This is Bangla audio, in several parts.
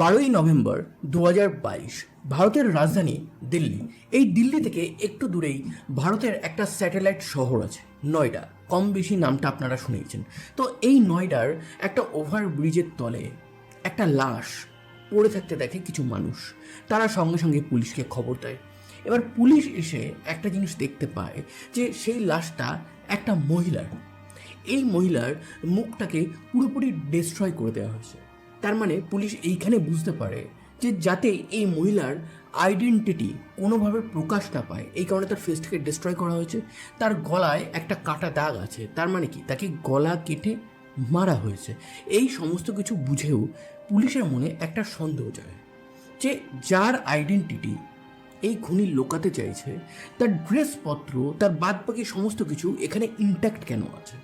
বারোই নভেম্বর দু ভারতের রাজধানী দিল্লি। এই দিল্লি থেকে একটু দূরেই ভারতের একটা স্যাটেলাইট শহর আছে, নয়ডা। কম বেশি নামটা আপনারা শুনেছেন তো এই নয়ডার একটা ওভার ব্রিজের তলে একটা লাশ পড়ে থাকতে দেখে কিছু মানুষ। তারা সঙ্গে সঙ্গে পুলিশকে খবর দেয়। এবার পুলিশ এসে একটা জিনিস দেখতে পায় যে সেই লাশটা একটা মহিলার। এই মহিলার মুখটাকে পুরোপুরি ডিস্ট্রয় করে দেওয়া হয়েছে। তার মানে পুলিশ এইখানে বুঝতে পারে যে যাতে এই মহিলার আইডেন্টিটি কোনোভাবে প্রকাশ না পায়। এই কারণে তার ফেসটাকে ডিস্ট্রয় করা হয়েছে। তার গলায় একটা কাটা দাগ আছে। তার মানে কি? তাকে গলা কেটে মারা হয়েছে। এই সমস্ত কিছু বুঝেও পুলিশের মনে একটা সন্দেহ যায় যে যার আইডেন্টিটি এই খুনি লোকাতে চাইছে, তার ড্রেসপত্র তার বাদবাকি সমস্ত কিছু এখানে ইন্ট্যাক্ট কেন আছে?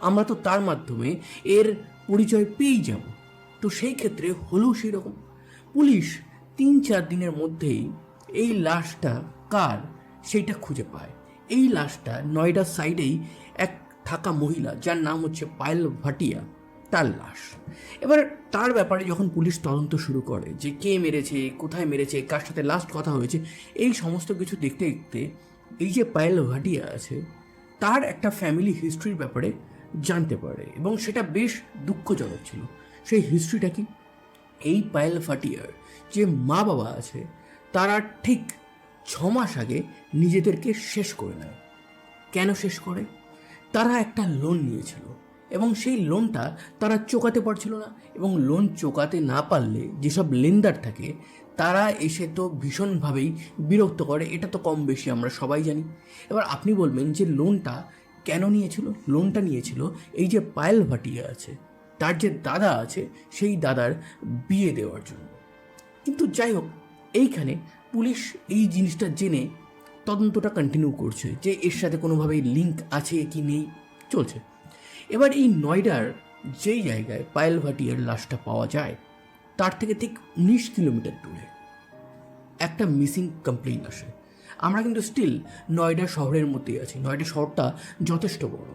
আমরা তো তার মাধ্যমে এর পরিচয় পেয়েই যাব। তো সেই ক্ষেত্রে হলেও সেই রকম পুলিশ তিন চার দিনের মধ্যেই এই লাশটা কার সেইটা খুঁজে পায়। এই লাশটা নয়ডার সাইডেই এক থাকা মহিলা, যার নাম হচ্ছে পায়েল ভাটিয়া, তার লাশ। এবার তার ব্যাপারে যখন পুলিশ তদন্ত শুরু করে যে কে মেরেছে, কোথায় মেরেছে, কার সাথে লাস্ট কথা হয়েছে, এই সমস্ত কিছু দেখতে দেখতে এই যে পায়েল ভাটিয়া আছে, তার একটা ফ্যামিলি হিস্ট্রির ব্যাপারে জানতে পারে এবং সেটা বেশ দুঃখজনক ছিল। সেই হিস্ট্রিটা কি? এই পায়েল ফাটিয়ার যে মা বাবা আছে, তারা ঠিক ছ মাস আগে নিজেদেরকে শেষ করে নেয়। কেন শেষ করে? তারা একটা লোন নিয়েছিল এবং সেই লোনটা তারা চোকাতে পারছিল না এবং লোন চোকাতে না পারলে যেসব লেনদার থাকে, তারা এসে তো ভীষণভাবেই বিরক্ত করে। এটা তো কম বেশি আমরা সবাই জানি। এবার আপনি বলবেন যে লোনটা কেন নিয়েছিল? লোনটা নিয়েছিল এই যে পায়েল ভাটিয়া আছে তার যে দাদা আছে, সেই দাদার বিয়ে দেওয়ার জন্য। কিন্তু যাই হোক এইখানে পুলিশ এই জিনিসটা জেনে তদন্তটা কন্টিনিউ করছে যে এর সাথে কোনোভাবেই লিঙ্ক আছে কি নেই, চলছে। এবার এই নয়ডার যেই জায়গায় পায়েল ভাটিয়ার লাশটা পাওয়া যায়, তার থেকে ঠিক উনিশ কিলোমিটার দূরে। একটা মিসিং কমপ্লেন আসে। আমরা কিন্তু স্টিল নয়ডা শহরের মধ্যেই আছি। নয়ডা শহরটা যথেষ্ট বড়।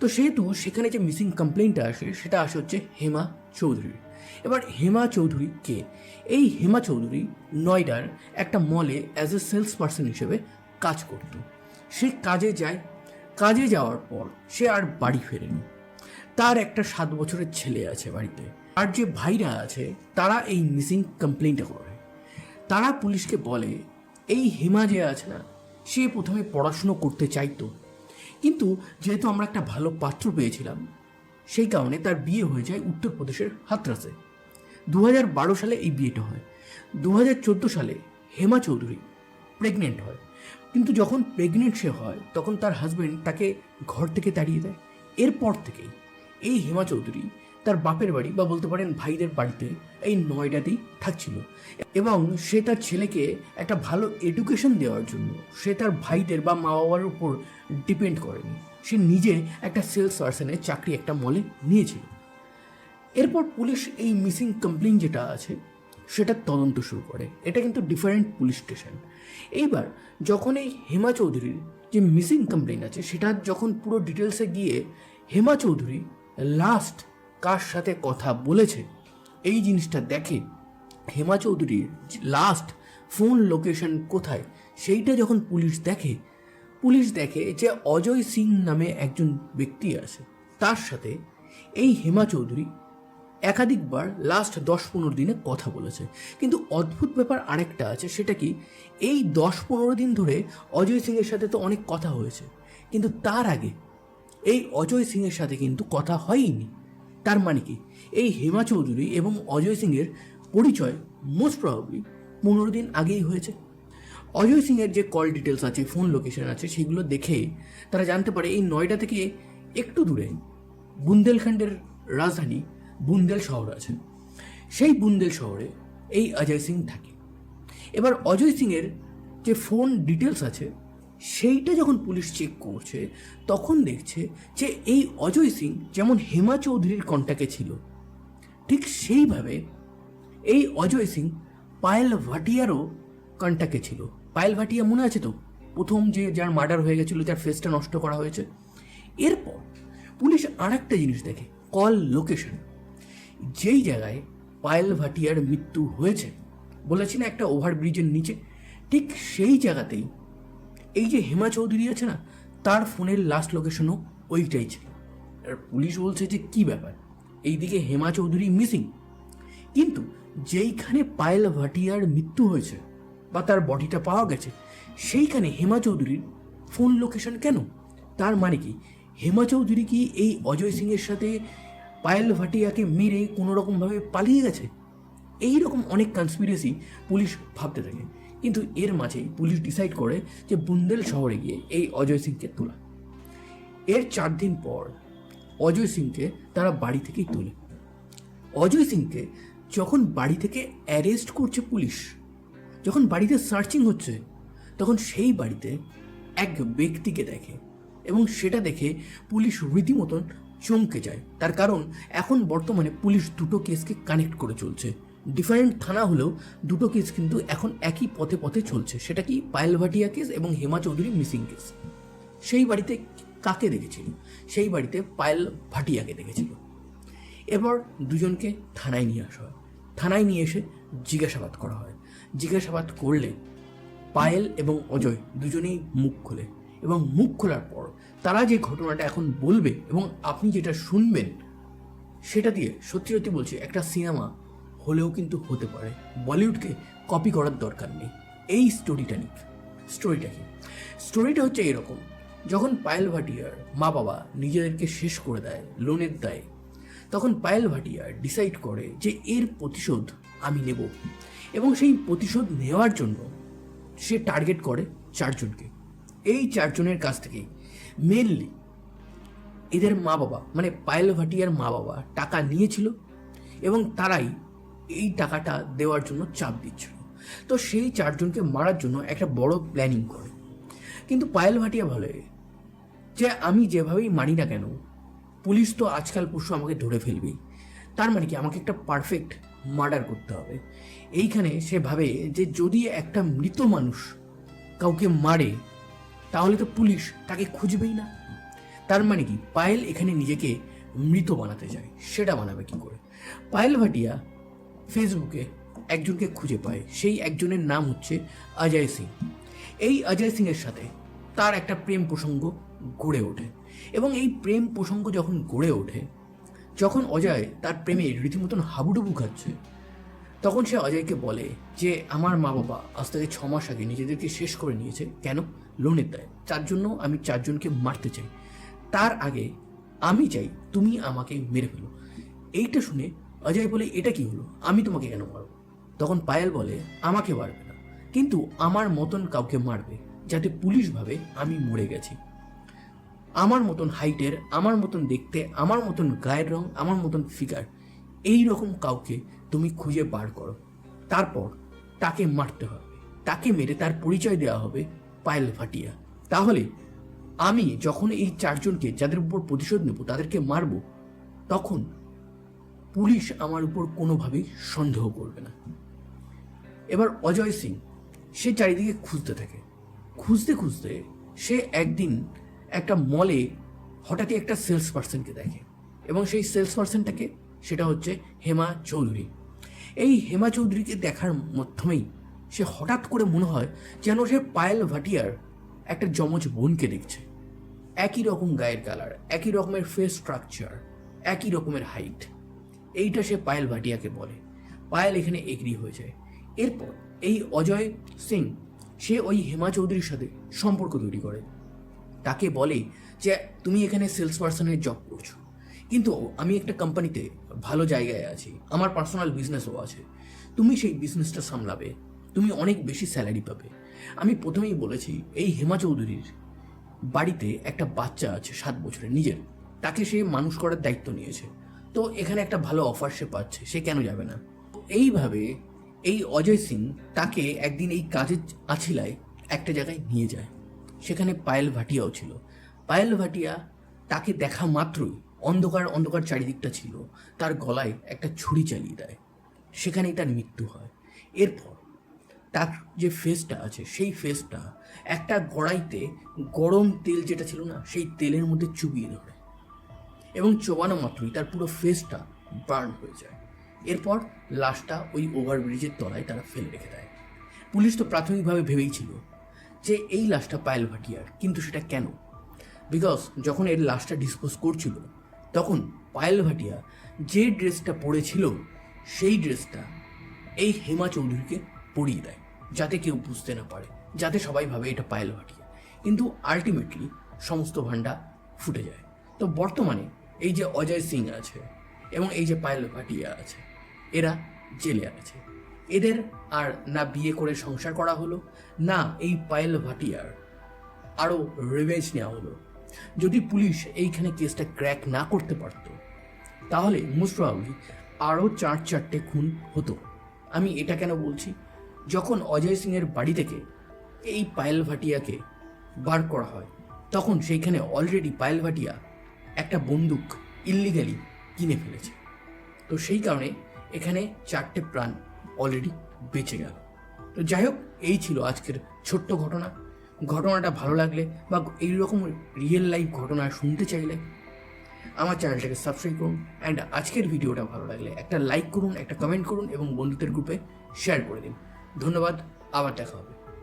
তো সেহেতু সেখানে যে মিসিং কমপ্লেনটা আসে, সেটা আসে হচ্ছে হেমা চৌধুরী। এবার হেমা চৌধুরী কে? এই হেমা চৌধুরী নয়ডার একটা মলে অ্যাজ এ সেলস পার্সন হিসেবে কাজ করত। সে কাজে যায়। কাজে যাওয়ার পর সে আর বাড়ি ফেরেনি। তার একটা সাত বছরের ছেলে আছে বাড়িতে। আর যে ভাইরা আছে, তারা এই মিসিং কমপ্লেনটা করে। তারা পুলিশকে বলে, এই হেমা যে আছে না, সে প্রথমে পড়াশুনো করতে চাইতো। কিন্তু যেহেতু আমরা একটা ভালো পাত্র পেয়েছিলাম, সেই কারণে তার বিয়ে হয়ে যায় উত্তরপ্রদেশের হাতরাসে। দু হাজার বারো সালে এই বিয়েটা হয়। দু হাজার চোদ্দ সালে হেমা চৌধুরী প্রেগনেন্ট হয়। কিন্তু যখন প্রেগনেন্ট সে হয়, তখন তার হাজব্যান্ড তাকে ঘর থেকে তাড়িয়ে দেয়। এরপর থেকেই এই হেমা চৌধুরী তার বাপের বাড়ি বা বলতে পারেন ভাইদের বাড়িতে এই নয়ডাতেই থাকছিল। এবং সে তার ছেলেকে একটা ভালো এডুকেশন দেওয়ার জন্য সে তার ভাইদের বা মা বাবার উপর ডিপেন্ড করেনি। সে নিজে একটা সেলস পার্সনের চাকরি একটা মলে নিয়েছিল। এরপর পুলিশ এই মিসিং কমপ্লেন যেটা আছে সেটার তদন্ত শুরু করে। এটা কিন্তু ডিফারেন্ট পুলিশ স্টেশন এইবার যখন এই হেমা চৌধুরীর যে মিসিং কমপ্লেন আছে, সেটা যখন পুরো ডিটেলসে গিয়ে হেমা চৌধুরী লাস্ট কার সাথে কথা বলেছে? এই জিনিসটা দেখে হেমা চৌধুরীর লাস্ট ফোন লোকেশন কোথায়? সেইটা যখন পুলিশ দেখে পুলিশ দেখে যে অজয় সিং নামে একজন ব্যক্তি আছে, তার সাথে এই হেমা চৌধুরী একাধিকবার লাস্ট দশ পনেরো দিনে কথা বলেছে। কিন্তু অদ্ভুত ব্যাপার আরেকটা আছে, সেটা কি? এই দশ পনেরো দিন ধরে অজয় সিংয়ের সাথে তো অনেক কথা হয়েছে, কিন্তু তার আগে এই অজয় সিংয়ের সাথে কিন্তু কথা হয়নি। তার মানে কি? এই হেমা চৌধুরী এবং অজয় সিংয়ের পরিচয় মোস্ট প্রবাবলি পনেরো দিন আগেই হয়েছে। অজয় সিংয়ের যে কল ডিটেলস আছে ফোন লোকেশন আছে, সেগুলো দেখে তারা জানতে পারে এই নয়ডা থেকে একটু দূরে বুন্দেলখণ্ডের রাজধানী বুন্দেল শহর আছে সেই বুন্দেল শহরে এই অজয় সিং থাকে। এবার অজয় সিংয়ের যে ফোন ডিটেলস আছে সেইটা যখন পুলিশ চেক করছে, তখন দেখছে যে এই অজয় সিং যেমন হেমা চৌধুরীর কন্ট্যাক্টে ছিল, ঠিক সেইভাবে এই অজয় সিং পায়েল ভাটিয়ারও কন্ট্যাক্টে ছিল। পায়েল ভাটিয়া মনে আছে তো? প্রথম যে যার মার্ডার হয়ে গেছিল, যার ফেসটা নষ্ট করা হয়েছে। এরপর পুলিশ আর একটা জিনিস দেখে কল লোকেশন যেই জায়গায় পায়েল ভাটিয়ার মৃত্যু হয়েছে, বলেছি না একটা ওভারব্রিজের নিচে, ঠিক সেই জায়গাতেই এই যে হেমা চৌধুরী আছে না, তার ফোনের লাস্ট লোকেশনও ওইটাই ছিল। আর পুলিশ বলছে যে কি ব্যাপার? এইদিকে হেমা চৌধুরী মিসিং কিন্তু যেইখানে পায়েল ভাটিয়ার মৃত্যু হয়েছে বা তার বডিটা পাওয়া গেছে, সেইখানে হেমা চৌধুরীর ফোন লোকেশন কেন? তার মানে কি? হেমা চৌধুরী কি এই অজয় সিংয়ের সাথে পায়েল ভাটিয়াকে মেরে কোনোরকমভাবে পালিয়ে গেছে? এই রকম অনেক কনস্পিরেসি পুলিশ ভাবতে থাকে। কিন্তু এর মাঝেই পুলিশ ডিসাইড করে যে বুন্দেল শহরে গিয়ে এই অজয় সিংকে তোলা। এর চার দিন পর অজয় সিংকে তারা বাড়ি থেকেই তোলে। অজয় সিংকে যখন বাড়ি থেকে অ্যারেস্ট করছে পুলিশ, যখন বাড়িতে সার্চিং হচ্ছে, তখন সেই বাড়িতে এক ব্যক্তিকে দেখে এবং সেটা দেখে পুলিশ রীতিমতন চমকে যায়। তার কারণ এখন বর্তমানে পুলিশ দুটো কেসকে কানেক্ট করে চলছে। ডিফারেন্ট থানা হলেও দুটো কেস কিন্তু এখন একই পথে পথে চলছে। সেটা কি পায়েল ভাটিয়া কেস এবং হেমা চৌধুরী মিসিং কেস সেই বাড়িতে কাকে দেখেছিল? সেই বাড়িতে পায়েল ভাটিয়াকে দেখেছিল। এবার দুজনকে থানায় নিয়ে আসা হয়। থানায় নিয়ে এসে জিজ্ঞাসাবাদ করা হয়। জিজ্ঞাসাবাদ করলে পায়েল এবং অজয় দুজনেই মুখ খোলে এবং মুখ খোলার পর তারা যে ঘটনাটা এখন বলবে এবং আপনি যেটা শুনবেন সেটা দিয়ে সত্যি সত্যি বলছি, একটা সিনেমা হলেও কিন্তু হতে পারে। বলিউডকে কপি করার দরকার নেই। এই স্টোরিটা নিক। স্টোরিটা কি? স্টোরিটা হচ্ছে এরকম। যখন পায়েল ভাটিয়ার মা বাবা নিজেদেরকে শেষ করে দেয় লোনের দায়ে, তখন পায়েল ভাটিয়ার ডিসাইড করে যে এর প্রতিশোধ আমি নেব। এবং সেই প্রতিশোধ নেওয়ার জন্য সে টার্গেট করে চারজনকে। এই চারজনের কাছ থেকেই মেনলি এদের মা বাবা মানে পায়েল ভাটিয়ার মা বাবা টাকা নিয়েছিল এবং তারাই এই টাকাটা দেওয়ার জন্য চাপ দিচ্ছিল। তো সেই চারজনকে মারার জন্য একটা বড় প্ল্যানিং করে। কিন্তু পায়েল ভাটিয়া বলে যে, আমি যেভাবেই মানি না কেন, পুলিশ তো আজকাল পরশু আমাকে ধরে ফেলবেই তার মানে কি, আমাকে একটা পারফেক্ট মার্ডার করতে হবে। এইখানে সে ভাবে যে, যদি একটা মৃত মানুষ কাউকে মারে, তাহলে তো পুলিশ তাকে খুঁজবেই না। তার মানে কি, পায়েল এখানে নিজেকে মৃত বানাতে চায়। সেটা বানাবে কি করে? পায়েল ভাটিয়া ফেসবুকে একজনকে খুঁজে পায়। সেই একজনের নাম হচ্ছে অজয় সিং। এই অজয় সিংয়ের সাথে তার একটা প্রেম প্রসঙ্গ গড়ে ওঠে এবং এই প্রেম প্রসঙ্গ যখন গড়ে ওঠে, যখন অজয় তার প্রেমে রীতিমতন হাবুডুবু খাচ্ছে, তখন সে অজয়কে বলে যে, আমার মা বাবা আজ থেকে ছ মাস আগে নিজেদেরকে শেষ করে নিয়েছে। কেন? লোনের দেয়। তার জন্য আমি চারজনকে মারতে চাই। তার আগে আমি চাই তুমি আমাকে মেরে ফেলো। এইটা শুনে অজয় বলে, এটা কি হলো? আমি তোমাকে কেন মারব? তখন পায়েল বলে, আমাকে মারবে না। কিন্তু আমার মতন কাউকে মারবে যাতে পুলিশ ভাবে আমি মরে গেছি। আমার মতন হাইটের, আমার মতন দেখতে, আমার মতন গায়ের রং, আমার মতন ফিগার, এই রকম কাউকে তুমি খুঁজে বার করো। তারপর তাকে মারতে হবে। তাকে মেরে তার পরিচয় দেওয়া হবে পায়েল ভাটিয়া। তাহলে আমি যখন এই চারজনকে যাদের উপর প্রতিশোধ নেব, তাদেরকে মারব, তখন পুলিশ আমার উপর কোনোভাবেই সন্দেহ করবে না। এবার অজয় সিং, সে চারিদিকে খুঁজতে থাকে। খুঁজতে খুঁজতে সে একদিন একটা মলে হঠাৎই একটা সেলস পার্সনকে দেখে এবং সেই সেলস পার্সনটাকে সেটা হচ্ছে হেমা চৌধুরী। এই হেমা চৌধুরীকে দেখার মাধ্যমেই সে হঠাৎ করে মনে হয় যেন সে পায়েল ভাটিয়ার একটা যমজ বোনকে দেখছে। একই রকম গায়ের কালার একই রকমের ফেস স্ট্রাকচার একই রকমের হাইট এইটা সে পায়েল ভাটিয়াকে বলে। পায়েল এখানে এগ্রি হয়ে যায়। এরপর এই অজয় সিং, সে ওই হেমা চৌধুরীর সাথে সম্পর্ক তৈরি করে। তাকে বলে যে, তুমি এখানে সেলস পার্সনের জব করছ। কিন্তু আমি একটা কোম্পানিতে ভালো জায়গায় আছি। আমার পার্সোনাল বিজনেসও আছে। তুমি সেই বিজনেসটা সামলাবে। তুমি অনেক বেশি স্যালারি পাবে। আমি প্রথমেই বলেছি, এই হেমা চৌধুরীর বাড়িতে একটা বাচ্চা আছে সাত বছরের, নিজের। তাকে সে মানুষ করার দায়িত্ব নিয়েছে। তো এখানে একটা ভালো অফার সে পাচ্ছে, সে কেন যাবে না? এইভাবে এই অজয় সিং তাকে একদিন এই কাজের আছিলায় একটা জায়গায় নিয়ে যায়। সেখানে পায়েল ভাটিয়াও ছিল। পায়েল ভাটিয়া তাকে দেখা মাত্রই অন্ধকার অন্ধকার চারিদিকটা ছিল। তার গলায় একটা ছুরি চালিয়ে দেয়। সেখানেই তার মৃত্যু হয়। এরপর তার যে ফেসটা আছে, সেই ফেসটা একটা কড়াইতে গরম তেল যেটা ছিল না, সেই তেলের মধ্যে চুবিয়ে ধরে। এবং চোবানো মাত্রই তার পুরো ফেসটা বার্ন হয়ে যায়। এরপর লাশটা ওই ওভারব্রিজের তলায় তারা ফেলে রেখে দেয়। পুলিশ তো প্রাথমিকভাবে ভেবেই ছিল যে এই লাশটা পায়েল ভাটিয়ার, কিন্তু সেটা কেন? বিকজ যখন এর লাশটা ডিসপোজ করছিল, তখন পায়েল ভাটিয়া যে ড্রেসটা পরেছিল, সেই ড্রেসটা এই হেমা চৌধুরীকে পরিয়ে দেয়, যাতে কেউ বুঝতে না পারে, যাতে সবাই ভাবে এটা পায়েল ভাটিয়া। কিন্তু আলটিমেটলি সমস্ত ভান্ডা ফুটে যায়। তো বর্তমানে এই যে অজয় সিং আছে এবং এই যে পায়েল ভাটিয়া আছে, এরা জেলে আছে। এদের আর না বিয়ে করে সংসার করা হলো, না এই পায়েল ভাটিয়ার আরও রিভেঞ্জ নেওয়া হলো। যদি পুলিশ এইখানে কেসটা ক্র্যাক না করতে পারতো, তাহলে মোস্ট প্রবাবলি আরও চার চারটে খুন হতো। আমি এটা কেন বলছি? যখন অজয় সিংয়ের বাড়ি থেকে এই পায়েল ভাটিয়াকে বার করা হয়, তখন সেইখানে অলরেডি পায়েল ভাটিয়া একটা বন্দুক ইল্লিগালি কিনে ফেলেছে। তো সেই কারণে এখানে চারটে প্রাণ অলরেডি বেঁচে গেল। তো যাই হোক, এই ছিল আজকের ছোট্ট ঘটনা। ঘটনাটা ভালো লাগলে বা এইরকম রিয়েল লাইফ ঘটনা শুনতে চাইলে আমার চ্যানেলটাকে সাবস্ক্রাইব করুন অ্যান্ড আজকের ভিডিওটা ভালো লাগলে একটা লাইক করুন, একটা কমেন্ট করুন এবং বন্ধুদের গ্রুপে শেয়ার করে দিন। ধন্যবাদ, আবার দেখা হবে।